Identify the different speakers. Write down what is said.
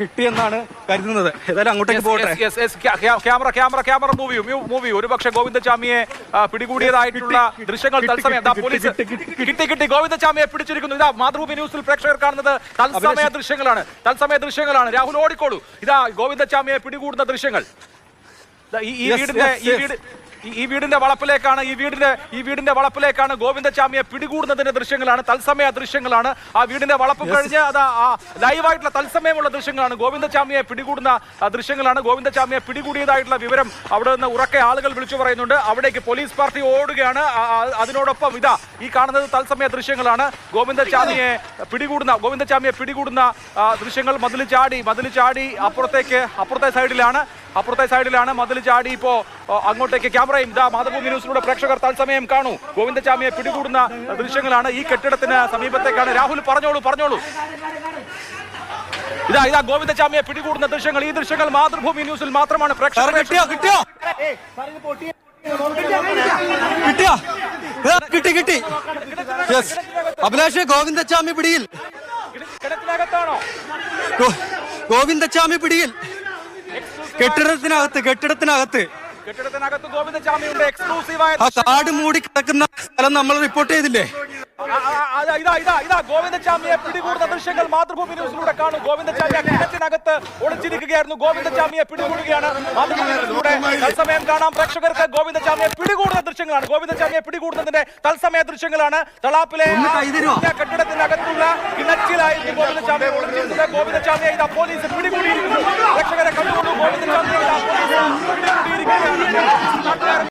Speaker 1: കിട്ടിയെന്നാണ് കരുതുന്നത്. ഏതായാലും അങ്ങോട്ടേക്ക് പോകട്ടെ.
Speaker 2: Camera camera camera movie movie ഒരുപക്ഷെ ഗോവിന്ദചാമിയെ പിടികൂടിയതായിട്ടുള്ള ദൃശ്യങ്ങൾ തത്സമയം. പോലീസ്
Speaker 1: കിട്ടി, കിട്ടി,
Speaker 2: ഗോവിന്ദചാമിയെ പിടിച്ചിരിക്കുന്നു. ഇതാ മാതൃഭൂമി ന്യൂസിൽ പ്രേക്ഷകർ കാണുന്നത് തത്സമയ ദൃശ്യങ്ങളാണ്. തത്സമയ ദൃശ്യങ്ങളാണ്. രാഹുൽ ഓടിക്കോളൂ. ഇതാ ഗോവിന്ദചാമിയെ പിടികൂടുന്ന ദൃശ്യങ്ങൾ. ഈ വീടിന്റെ ഈ വീട് ഈ- വീടിന്റെ വളപ്പിലേക്കാണ് ഈ വീടിന്റെ ഈ വീടിന്റെ വളപ്പിലേക്കാണ് ഗോവിന്ദചാമിയെ പിടികൂടുന്നതിന്റെ ദൃശ്യങ്ങളാണ് തത്സമയ ദൃശ്യങ്ങളാണ്. ആ വീടിന്റെ വളപ്പ് കഴിഞ്ഞ് അത് ആ ലൈവായിട്ടുള്ള തത്സമയമുള്ള ദൃശ്യങ്ങളാണ്. ഗോവിന്ദചാമിയെ പിടികൂടുന്ന ദൃശ്യങ്ങളാണ്. ഗോവിന്ദചാമിയെ പിടികൂടിയതായിട്ടുള്ള വിവരം അവിടെ നിന്ന് ഉറക്കെ ആളുകൾ വിളിച്ചു പറയുന്നുണ്ട്. അവിടേക്ക് പോലീസ് പാർട്ടി ഓടുകയാണ്. അതിനോടൊപ്പം ഇതാ ഈ കാണുന്നത് തത്സമയ ദൃശ്യങ്ങളാണ്. ഗോവിന്ദചാമിയെ പിടികൂടുന്ന ഗോവിന്ദചാമിയെ പിടികൂടുന്ന ദൃശ്യങ്ങൾ മതിൽ ചാടി മതിൽ ചാടി അപ്പുറത്തേക്ക് അപ്പുറത്തെ സൈഡിലാണ്. അപ്പുറത്തെ സൈഡിലാണ് മതിൽ ചാടി ഇപ്പോ അങ്ങോട്ടേക്ക് ക്യാമറയും ഇതാ മാതൃഭൂമി ന്യൂസിലൂടെ പ്രേക്ഷകർ തത്സമയം കാണൂ. ഗോവിന്ദചാമിയെ പിടികൂടുന്ന ദൃശ്യങ്ങളാണ് ഈ കെട്ടിടത്തിന് സമീപത്തേക്കാണ്. രാഹുൽ പറഞ്ഞോളൂ പറഞ്ഞോളൂ. ഇതാ ഇതാ ഗോവിന്ദചാമിയെ പിടികൂടുന്ന ദൃശ്യങ്ങൾ. ഈ ദൃശ്യങ്ങൾ മാതൃഭൂമി ന്യൂസിൽ മാത്രമാണ്. പ്രേക്ഷകർ
Speaker 1: കിട്ടിയോ കിട്ടിയോ? കിട്ടിയോ? കിട്ടി കിട്ടി. അഭിലാഷ് ഗോവിന്ദച്ചാമി പിടിയിൽ.
Speaker 2: കിടക്കിനകത്താണോ
Speaker 1: ഗോ- ഗോവിന്ദച്ചാമി പിടിയിൽ. കെട്ടിടത്തിനകത്ത് കെട്ടിടത്തിനകത്ത്.
Speaker 2: കെട്ടിടത്തിനകത്ത് ഗോവിന്ദചാമിയുണ്ട് എക്സ്ക്ലൂസീവായ
Speaker 1: ആ കാട് മൂടി കിടക്കുന്ന സ്ഥലം നമ്മൾ റിപ്പോർട്ട് ചെയ്തില്ലേ?
Speaker 2: ഇതാ ഇതാ ഇതാ ഗോവിന്ദചാമിയെ പിടികൂടുന്ന ദൃശ്യങ്ങൾ മാതൃഭൂമി ന്യൂസിലൂടെ കാണും. ഗോവിന്ദചാമി കിണറ്റിനകത്ത് ഒളിച്ചിരിക്കുകയായിരുന്നു. ഗോവിന്ദചാമിയെ പിടികൂടുകയാണ്. മാതൃഭൂമി ന്യൂസിലൂടെ തത്സമയം കാണാം. പ്രേക്ഷകർക്ക് ഗോവിന്ദചാമിയെ പിടികൂടുന്ന ദൃശ്യങ്ങളാണ്. ഗോവിന്ദചാമിയെ പിടികൂടുന്നതിന്റെ തത്സമയ ദൃശ്യങ്ങളാണ്. തളാപ്പിലെ കെട്ടിടത്തിനകത്തുള്ള കിണറ്റിലായിരുന്നു ഗോവിന്ദചാമിയെ ഒളിച്ചിരുന്നത് ഗോവിന്ദചാമിയെ ഇതാ പോലീസ് പിടികൂടിയിരിക്കുന്നു.